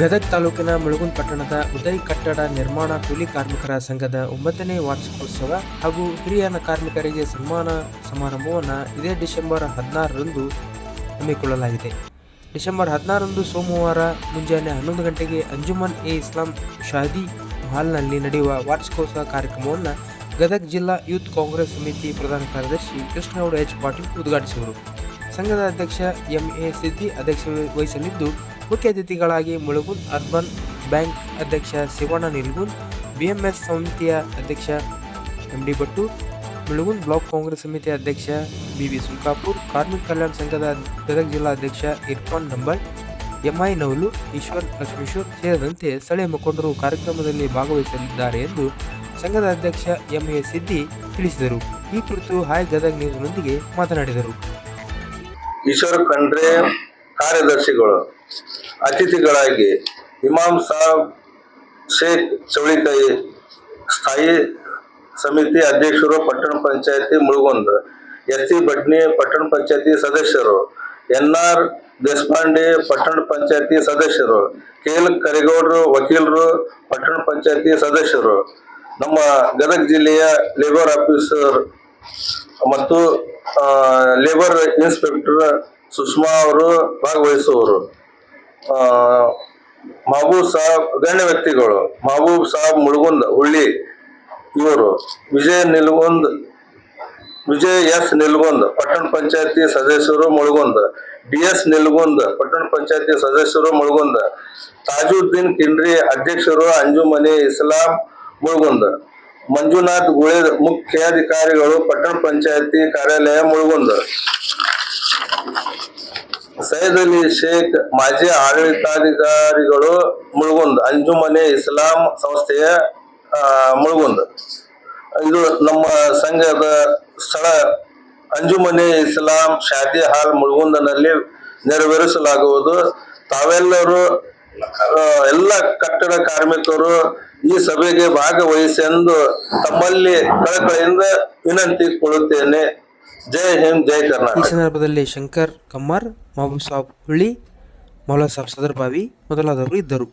ಗದಗ ತಾಲೂಕಿನ ಮುಳುಗುನ್ ಪಟ್ಟಣದ ಉದಯ್ ಕಟ್ಟಡ ನಿರ್ಮಾಣ ಕೂಲಿ ಕಾರ್ಮಿಕರ ಸಂಘದ ಒಂಬತ್ತನೇ ವಾರ್ಷಿಕೋತ್ಸವ ಹಾಗೂ ಹಿರಿಯ ಕಾರ್ಮಿಕರಿಗೆ ಸನ್ಮಾನ ಸಮಾರಂಭವನ್ನು ಇದೇ ಡಿಸೆಂಬರ್ ಹದಿನಾರರಂದು ಹಮ್ಮಿಕೊಳ್ಳಲಾಗಿದೆ. ಡಿಸೆಂಬರ್ ಹದಿನಾರರಂದು ಸೋಮವಾರ ಮುಂಜಾನೆ ಹನ್ನೊಂದು ಗಂಟೆಗೆ ಅಂಜುಮನ್ ಎ ಇಸ್ಲಾಂ ಶಾದಿ ಹಾಲ್ನಲ್ಲಿ ನಡೆಯುವ ವಾರ್ಷಿಕೋತ್ಸವ ಕಾರ್ಯಕ್ರಮವನ್ನು ಗದಗ ಜಿಲ್ಲಾ ಯೂತ್ ಕಾಂಗ್ರೆಸ್ ಸಮಿತಿ ಪ್ರಧಾನ ಕಾರ್ಯದರ್ಶಿ ಕೃಷ್ಣಗೌಡ ಎಚ್ ಪಾಟೀಲ್ ಉದ್ಘಾಟಿಸುವರು. ಸಂಘದ ಅಧ್ಯಕ್ಷ ಎಂ ಎ ಸಿದ್ದಿ ಅಧ್ಯಕ್ಷ ವಹಿಸಲಿದ್ದು ಮುಖ್ಯ ಅತಿಥಿಗಳಾಗಿ ಮುಳುಗುನ್ ಅರ್ಬನ್ ಬ್ಯಾಂಕ್ ಅಧ್ಯಕ್ಷ ಶಿವಣ್ಣ ನಿಲ್ಗುಂದ್ ಬಿಎಂಎಸ್ ಸಮಿತಿಯ ಅಧ್ಯಕ್ಷ M D Bhattu Mulgund block Congress ಸಮಿತಿ ಅಧ್ಯಕ್ಷ ಬಿ ವಿ ಸುಲ್ಕಾಪುರ್ ಕಾರ್ಮಿಕ ಕಲ್ಯಾಣ ಸಂಘದ ಗದಗ ಜಿಲ್ಲಾ ಅಧ್ಯಕ್ಷ ಇರ್ಫಾನ್ ನಂಬರ್ ಐ ನವಲು, ಈಶ್ವರ್ ಲಕ್ಷ್ಮೀಶ್ವರ್ ಸೇರಿದಂತೆ ಸ್ಥಳೀಯ ಮುಖಂಡರು ಕಾರ್ಯಕ್ರಮದಲ್ಲಿ ಭಾಗವಹಿಸಲಿದ್ದಾರೆ ಎಂದು ಸಂಘದ ಅಧ್ಯಕ್ಷ ಎಂ ಎ ಸಿದ್ದಿ ತಿಳಿಸಿದರು. ಈ ಕುರಿತು ಹಾಯ್ ಗದಗ ನ್ಯೂಸ್ನೊಂದಿಗೆ ಮಾತನಾಡಿದರು. ಈಶ್ವರ ಖಂಡ್ರೆ ಕಾರ್ಯದರ್ಶಿಗಳು, ಅತಿಥಿಗಳಾಗಿ ಇಮಾಮ್ ಸಾಬ್, ಶೇಖ್ ಚೌಳಿಕಾಯಿ ಸ್ಥಾಯಿ ಸಮಿತಿ ಅಧ್ಯಕ್ಷರು, ಪಟ್ಟಣ ಪಂಚಾಯತಿ ಮುಳುಗೊಂದ್ ಎಸ್ ಸಿ ಬಡ್ನಿ ಪಟ್ಟಣ ಪಂಚಾಯತಿ ಸದಸ್ಯರು ಎನ್ ಆರ್ ದೇಶಪಾಂಡೆ ಪಟ್ಟಣ ಪಂಚಾಯತಿ ಸದಸ್ಯರು, ಕೆ ಎಲ್ ಕರಿಗೌಡರು ವಕೀಲರು ಪಟ್ಟಣ ಪಂಚಾಯತಿ ಸದಸ್ಯರು, ನಮ್ಮ ಗದಗ ಜಿಲ್ಲೆಯ ಲೇಬರ್ ಆಫೀಸರ್ ಮತ್ತು ಲೇಬರ್ ಇನ್ಸ್ಪೆಕ್ಟರ್ ಸುಷ್ಮಾ ಅವರು ಭಾಗವಹಿಸುವವರು ಮಹಬೂಬ್ ಸಾಬ್ ಗಣ್ಯ ವ್ಯಕ್ತಿಗಳು, ಮಹಬೂಬ್ ಸಾಬ್ ಮುಳುಗುಂದ್, ಹುಳ್ಳಿ, ಇವರು. ವಿಜಯ್ ನಿಲ್ಗುಂದ್, ವಿಜಯ್ ಎಸ್ ನಿಲ್ಗುಂದ್, ಪಟ್ಟಣ ಪಂಚಾಯತಿ ಸದಸ್ಯರು ಮುಳುಗುಂದ್. ಡಿ ಎಸ್ ನಿಲ್ಗುಂದ್, ಪಟ್ಟಣ ಪಂಚಾಯತಿ ಸದಸ್ಯರು ಮುಳುಗುಂದ್. ತಾಜುದ್ದೀನ್ ಕಿಂಡ್ರಿ ಅಧ್ಯಕ್ಷರು ಅಂಜುಮನಿ ಇಸ್ಲಾಂ ಮುಳುಗುಂದ್. ಮಂಜುನಾಥ್ ಗುಳೆ ಮುಖ್ಯಾಧಿಕಾರಿಗಳು ಪಟ್ಟಣ ಪಂಚಾಯತಿ ಕಾರ್ಯಾಲಯ ಮುಳುಗುಂದ್. ಸೈಯದ್ ಅಲಿ ಶೇಖ್, ಮಾಜಿ ಆಡಳಿತಾಧಿಕಾರಿಗಳು ಮುಳುಗುಂದ್, ಅಂಜುಮನೆ ಇಸ್ಲಾಂ ಸಂಸ್ಥೆಯ ಮುಳುಗುಂದ್. ಇದು ನಮ್ಮ ಸಂಘದ ಸ್ಥಳ. ಅಂಜುಮನೆ ಇಸ್ಲಾಂ ಶಾದಿ ಹಾಲ್ ಮುಳುಗುಂದನಲ್ಲಿ ನೆರವೇರಿಸಲಾಗುವುದು. ತಾವೆಲ್ಲರೂ ಎಲ್ಲ ಕಟ್ಟಡ ಕಾರ್ಮಿಕರು ಈ ಸಭೆಗೆ ಭಾಗವಹಿಸಿ ಎಂದು ತಮ್ಮಲ್ಲಿ ಕಳಕಳಿಯಿಂದ ವಿನಂತಿಕೊಳ್ಳುತ್ತೇನೆ. ಜೈ ಹಿಂದ್, ಜೈ ಈ ಕರ್ನಾಟಕ ಸಂದರ್ಭದಲ್ಲಿ ಶಂಕರ್ ಕಮ್ಮಾರ್, ಮಹಬೂಬ್ ಸಾಬ್ ಹುಳಿ ಮೌಲಾ ಸಾಬ್ ಸದರ್ಬಾವಿ ಮೊದಲಾದವರು ಇದ್ದರು.